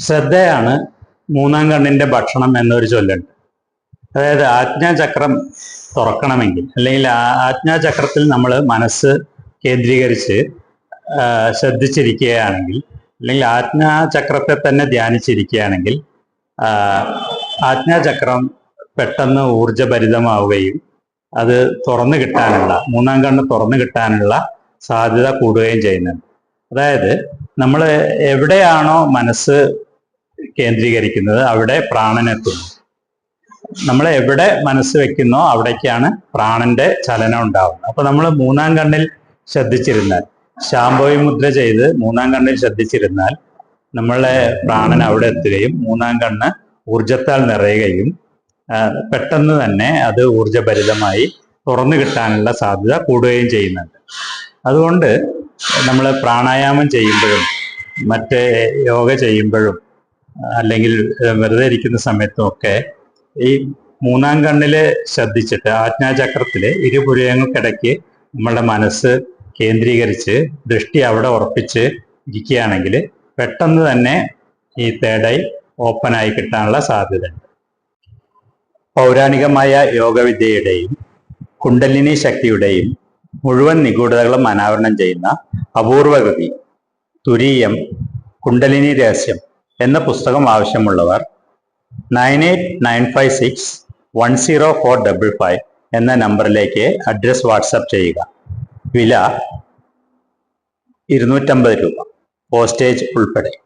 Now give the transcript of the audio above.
ശ്രദ്ധയാണ് മൂന്നാം കണ്ണിന്റെ ഭക്ഷണം എന്നൊരു ചൊല്ലുണ്ട് അതായത് ആജ്ഞാചക്രം തുറക്കണമെങ്കിൽ അല്ലെങ്കിൽ ആജ്ഞാചക്രത്തിൽ നമ്മൾ മനസ്സ് കേന്ദ്രീകരിച്ച് ശ്രദ്ധിച്ചിരിക്കുകയാണെങ്കിൽ അല്ലെങ്കിൽ ആജ്ഞാചക്രത്തെ തന്നെ ധ്യാനിച്ചിരിക്കുകയാണെങ്കിൽ ആജ്ഞാചക്രം പെട്ടെന്ന് ഊർജഭരിതമാവുകയും അത് തുറന്നു കിട്ടാനുള്ള മൂന്നാം കണ്ണ് തുറന്നു കിട്ടാനുള്ള സാധ്യത കൂടുകയും ചെയ്യുന്നുണ്ട്. അതായത് നമ്മൾ എവിടെയാണോ മനസ്സ് കേന്ദ്രീകരിക്കുന്നത് അവിടെ പ്രാണനെത്തുന്നു. നമ്മൾ എവിടെ മനസ്സ് വെക്കുന്നോ അവിടേക്കാണ് പ്രാണന്റെ ചലനം ഉണ്ടാവുന്നത്. അപ്പൊ നമ്മൾ മൂന്നാം കണ്ണിൽ ശ്രദ്ധിച്ചിരുന്നാൽ ശാംഭവി മുദ്ര ചെയ്ത് മൂന്നാം കണ്ണിൽ ശ്രദ്ധിച്ചിരുന്നാൽ നമ്മളെ പ്രാണൻ അവിടെ എത്തുകയും മൂന്നാം കണ്ണ് ഊർജത്താൽ നിറയുകയും പെട്ടെന്ന് തന്നെ അത് ഊർജഭരിതമായി തുറന്നു കിട്ടാനുള്ള സാധ്യത കൂടുകയും ചെയ്യുന്നുണ്ട്. അതുകൊണ്ട് നമ്മൾ പ്രാണായാമം ചെയ്യുമ്പോഴും മറ്റ് യോഗ ചെയ്യുമ്പോഴും അല്ലെങ്കിൽ വെറുതെ ഇരിക്കുന്ന സമയത്തും ഒക്കെ ഈ മൂന്നാം കണ്ണിൽ ശ്രദ്ധിച്ചിട്ട് ആജ്ഞാചക്രത്തിൽ ഇരുപുരയങ്ങൾക്കിടയ്ക്ക് നമ്മളുടെ മനസ്സ് കേന്ദ്രീകരിച്ച് ദൃഷ്ടി അവിടെ ഉറപ്പിച്ച് ഇരിക്കുകയാണെങ്കിൽ പെട്ടെന്ന് തന്നെ ഈ തേടൈ ഓപ്പൺ ആയി കിട്ടാനുള്ള സാധ്യതയുണ്ട്. പൗരാണികമായ യോഗവിദ്യയുടെയും കുണ്ടലിനി ശക്തിയുടെയും മുഴുവൻ നിഗൂഢതകളും അനാവരണം ചെയ്യുന്ന അപൂർവകൃതി തുരീയം കുണ്ടലിനി രഹസ്യം എന്ന പുസ്തകം ആവശ്യമുള്ളവർ nine eight nine five six one zero four double five എന്ന നമ്പറിലേക്ക് അഡ്രസ് വാട്സപ്പ് ചെയ്യുക. വില ഇരുന്നൂറ്റമ്പത് രൂപ. പോസ്റ്റേജ് ഉൾപ്പെടെ.